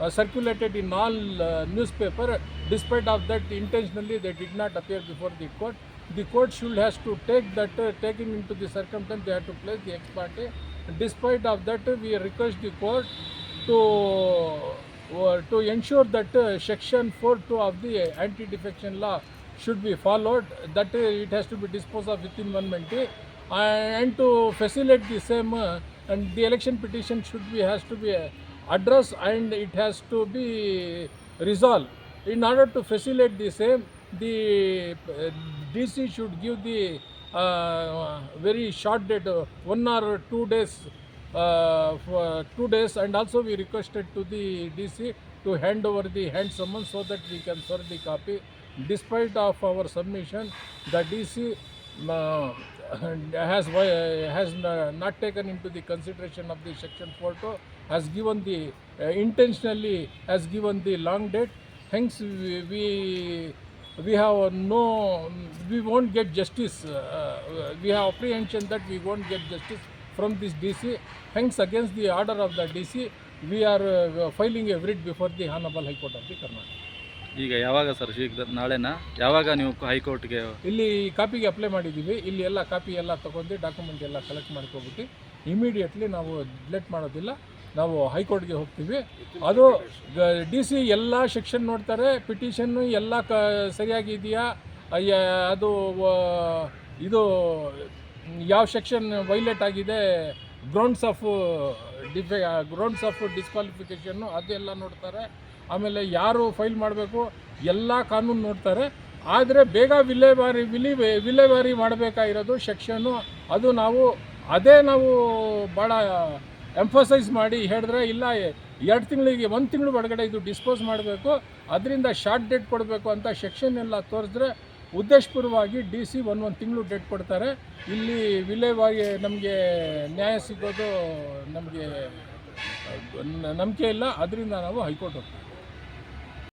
uh, circulated in all uh, newspaper. Despite of that, intentionally they did not appear before the court. The court should has to take that, uh, taking into the circumstance, they have to place the ex parte. Despite of that, we request the court to to ensure that section 4.2 of the anti-defection law should be followed. That it has to be disposed of within one month, and to facilitate the same, uh, and the election petition should be has to be uh, addressed and it has to be resolved. In order to facilitate the same, the uh, DC should give the uh, very short date, uh, one or two days, uh, for two days, and also we requested to the DC to hand over the hand summons so that we can serve the copy. Despite of our submission, the DC uh, has has not taken into the consideration of the section 4 has given the uh, intentionally has given the long date. Hence we, we we have no we won't get justice uh, uh, we have apprehension that we won't get justice from this dc hence against the order of the dc we are uh, filing a writ before the honorable high court of the karnataka ಈಗ ಯಾವಾಗ sir ಶೀಘ್ರ ನಾಳೆನಾ? ಯಾವಾಗ ನೀವು ಹೈಕೋರ್ಟ್ಗೆ ಇಲ್ಲಿ ಕಾಪಿಗೆ apply ಮಾಡಿದ್ದೀವಿ. ಇಲ್ಲಿ ಎಲ್ಲ ಕಾಪಿ ಎಲ್ಲ ತಗೊಂಡು ಡಾಕ್ಯುಮೆಂಟ್ ಎಲ್ಲ ಕಲೆಕ್ಟ್ ಮಾಡ್ಕೊಬಿಟ್ಟು ಇಮಿಡಿಯೇಟ್ಲಿ ನಾವು ಡಿಲೆಟ್ ಮಾಡೋದಿಲ್ಲ. ನಾವು ಹೈಕೋರ್ಟ್ಗೆ ಹೋಗ್ತೀವಿ. ಅದು ಡಿ ಸಿ ಎಲ್ಲ ಸೆಕ್ಷನ್ ನೋಡ್ತಾರೆ. ಪಿಟಿಷನ್ನು ಎಲ್ಲ ಕ ಸರಿಯಾಗಿದೆಯಾ? ಅಯ್ಯ, ಅದು ಇದು ಯಾವ ಸೆಕ್ಷನ್ ವೈಲೇಟ್ ಆಗಿದೆ? ಗ್ರೌಂಡ್ಸ್ ಆಫ್ ಡಿಫೆ ಗ್ರೌಂಡ್ಸ್ ಆಫ್ ಡಿಸ್ಕ್ವಾಲಿಫಿಕೇಷನ್ನು ಅದೆಲ್ಲ ನೋಡ್ತಾರೆ. ಆಮೇಲೆ ಯಾರು ಫೈಲ್ ಮಾಡಬೇಕು? ಎಲ್ಲ ಕಾನೂನು ನೋಡ್ತಾರೆ. ಆದರೆ ಬೇಗ ವಿಲೇವಾರಿ, ವಿಲಿ, ವಿಲೇವಾರಿ ಮಾಡಬೇಕಾಗಿರೋದು ಸೆಕ್ಷನ್ನು ಅದು ನಾವು, ಅದೇ ನಾವು ಭಾಳ ಎಂಫಸೈಸ್ ಮಾಡಿ ಹೇಳಿದ್ರೆ, ಇಲ್ಲ, ಎರಡು ತಿಂಗಳಿಗೆ, ಒಂದು ತಿಂಗಳು ಒಳಗಡೆ ಇದು ಡಿಸ್ಪೋಸ್ ಮಾಡಬೇಕು. ಅದರಿಂದ ಶಾರ್ಟ್ ಡೇಟ್ ಕೊಡಬೇಕು ಅಂತ ಸೆಕ್ಷನ್ ಎಲ್ಲ ತೋರಿಸಿದ್ರೆ ಉದ್ದೇಶಪೂರ್ವವಾಗಿ ಡಿ ಸಿ ಒಂದು ಒಂದು ತಿಂಗಳು ಡೇಟ್ ಕೊಡ್ತಾರೆ. ಇಲ್ಲಿ ವಿಲೇವಾಗಿ ನಮಗೆ ನ್ಯಾಯ ಸಿಗೋದು ನಮಗೆ ನಂಬಿಕೆ ಇಲ್ಲ. ಅದರಿಂದ ನಾವು ಹೈಕೋರ್ಟ್ ಹೋಗ್ತೀವಿ.